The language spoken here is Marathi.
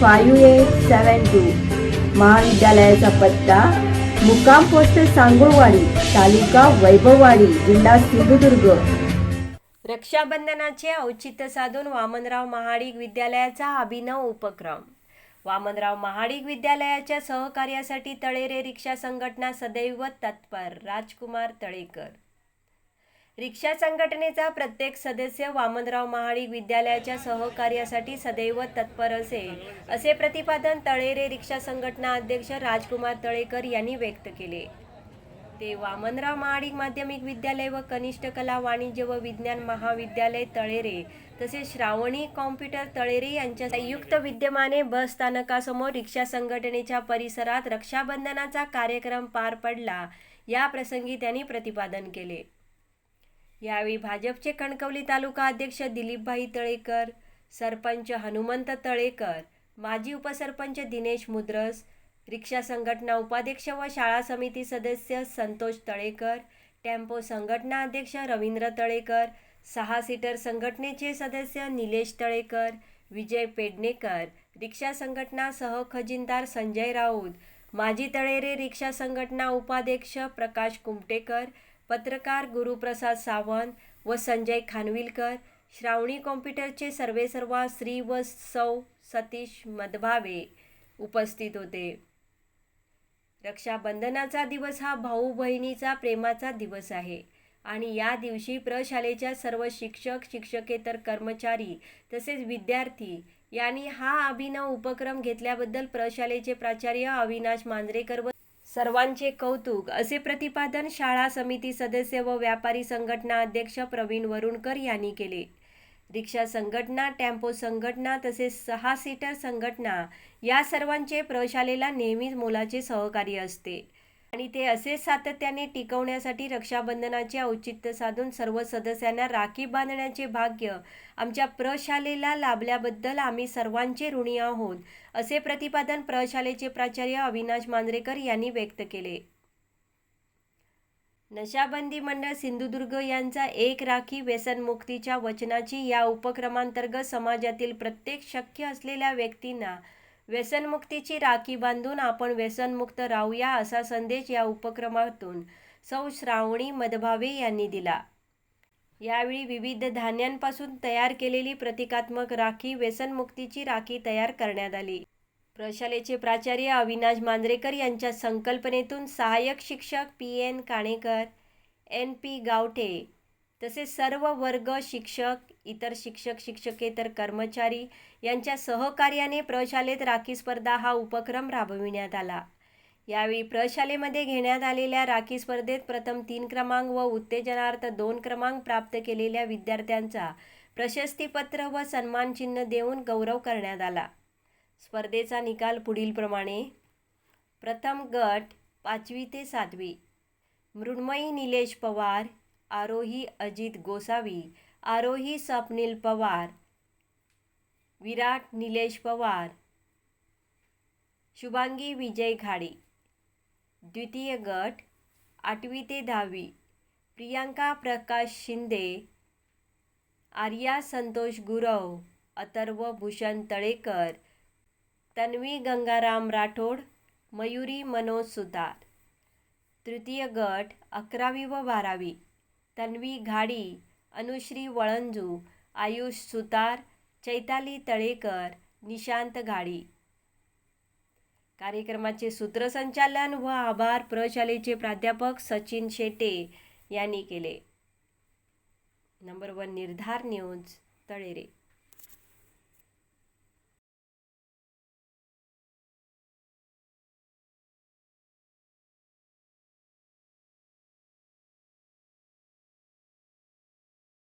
five eight seven two. महाविद्यालयाचा पत्ता मुक्काम पोस्ट सांगुळवाडी तालुका वैभववाडी जिल्हा सिंधुदुर्ग. रक्षाबंधनाचे औचित्य साधून वामनराव महाडिक विद्यालयाचा अभिनव उपक्रम. वामनराव महाडिक विद्यालयाच्या सहकार्यासाठी तळेरे रिक्षा संघटना सदैव तत्पर राजकुमार तळेकर. रिक्षा संघटनेचा प्रत्येक सदस्य वामनराव महाडिक विद्यालयाच्या सहकार्यासाठी सदैव तत्पर असेल असे प्रतिपादन तळेरे रिक्षा संघटना अध्यक्ष राजकुमार तळेकर यांनी व्यक्त केले. ते वामनराव महाडिक माध्यमिक विद्यालय व कनिष्ठ कला वाणिज्य व विज्ञान महाविद्यालय तळेरे तसेच श्रावणी कॉम्प्युटर तळेरे यांच्या संयुक्त विद्यमाने बस स्थानकासमोर रिक्षा संघटनेच्या परिसरात रक्षाबंधनाचा कार्यक्रम पार पडला. या प्रसंगी त्यांनी प्रतिपादन केले. यावेळी भाजपचे कणकवली तालुका अध्यक्ष दिलीपभाई तळेकर सरपंच हनुमंत तळेकर माजी उपसरपंच दिनेश मुद्रस रिक्षा संघटना उपाध्यक्ष व शाळा समिती सदस्य संतोष तळेकर टेम्पो संघटना अध्यक्ष रवींद्र तळेकर सहा सीटर संघटनेचे सदस्य निलेश तळेकर विजय पेडणेकर रिक्षा संघटना सह खजिनदार संजय राऊत माजी तळेरे रिक्षा संघटना उपाध्यक्ष प्रकाश कुमटेकर पत्रकार गुरुप्रसाद सावंत व संजय खानविलकर श्रावणी कॉम्प्युटरचे सर्वेसर्वा श्री व सौ सतीश मदभावे उपस्थित होते. रक्षाबंधनाचा दिवस हा भाऊ बहिणीचा प्रेमाचा दिवस आहे आणि या दिवशी प्रशालेच्या सर्व शिक्षक शिक्षकेतर कर्मचारी तसेच विद्यार्थी यांनी हा अभिनव उपक्रम घेतल्याबद्दल प्रशालेचे प्राचार्य अविनाश मांजरेकर व सर्वांचे कौतुक. असे प्रतिपादन शाळा समिती सदस्य व व्यापारी संघटना अध्यक्ष प्रवीण वरुणकर यांनी केले. रिक्षा संघटना टेम्पो संघटना तसेच सहा सीटर संघटना या सर्वांचे प्रशालेला नेहमीच मोलाचे सहकार्य असते. आणि ते असे सातत्याने टिकवण्यासाठी रक्षाबंधनाचे औचित्य साधून सर्व सदस्यांना राखी बांधण्याचे भाग्य आमच्या प्रशालेला लाभल्याबद्दल आम्ही सर्वांचे ऋणी आहोत असे प्रतिपादन प्रशालेचे प्राचार्य अविनाश मांजरेकर यांनी व्यक्त केले. नशाबंदी मंडळ सिंधुदुर्ग यांचा एक राखी व्यसनमुक्तीच्या वचनाची या उपक्रमांतर्गत समाजातील प्रत्येक शक्य असलेल्या व्यक्तींना व्यसनमुक्तीची राखी बांधून आपण व्यसनमुक्त राहूया असा संदेश या उपक्रमातून सौ श्रावणी मदभावे यांनी दिला. यावेळी विविध धान्यांपासून तयार केलेली प्रतिकात्मक राखी व्यसनमुक्तीची राखी तयार करण्यात आली. प्रशालेचे प्राचार्य अविनाश मांजरेकर यांच्या संकल्पनेतून सहाय्यक शिक्षक P N Kanekar N P Gavthe तसेच सर्व वर्ग शिक्षक इतर शिक्षक शिक्षकेतर कर्मचारी यांच्या सहकार्याने प्रशालेत राखी स्पर्धा हा उपक्रम राबविण्यात आला. यावेळी प्रशालेमध्ये घेण्यात आलेल्या राखी स्पर्धेत प्रथम तीन क्रमांक व उत्तेजनार्थ दोन क्रमांक प्राप्त केलेल्या विद्यार्थ्यांचा प्रशस्तीपत्र व सन्मानचिन्ह देऊन गौरव करण्यात आला. स्पर्धेचा निकाल पुढीलप्रमाणे प्रथम गट पाचवी ते सातवी. मृण्मयी निलेश पवार आरोही अजित गोसावी आरोही स्वप्नील पवार विराट निलेश पवार शुभांगी विजय घाडे द्वितीय गट आठवी ते दहावी. प्रियांका प्रकाश शिंदे आर्या संतोष गुरव अथर्व भूषण तळेकर तन्वी गंगाराम राठोड मयुरी मनोज सुतार. तृतीय गट अकरावी व बारावी. तन्वी घाडी अनुश्री वळंजू आयुष सुतार चैताली तळेकर निशांत घाडी. कार्यक्रमाचे सूत्रसंचालन व आभार प्रशालेचे प्राध्यापक सचिन शेटे यांनी केले. Number one Nirdhar news Talere.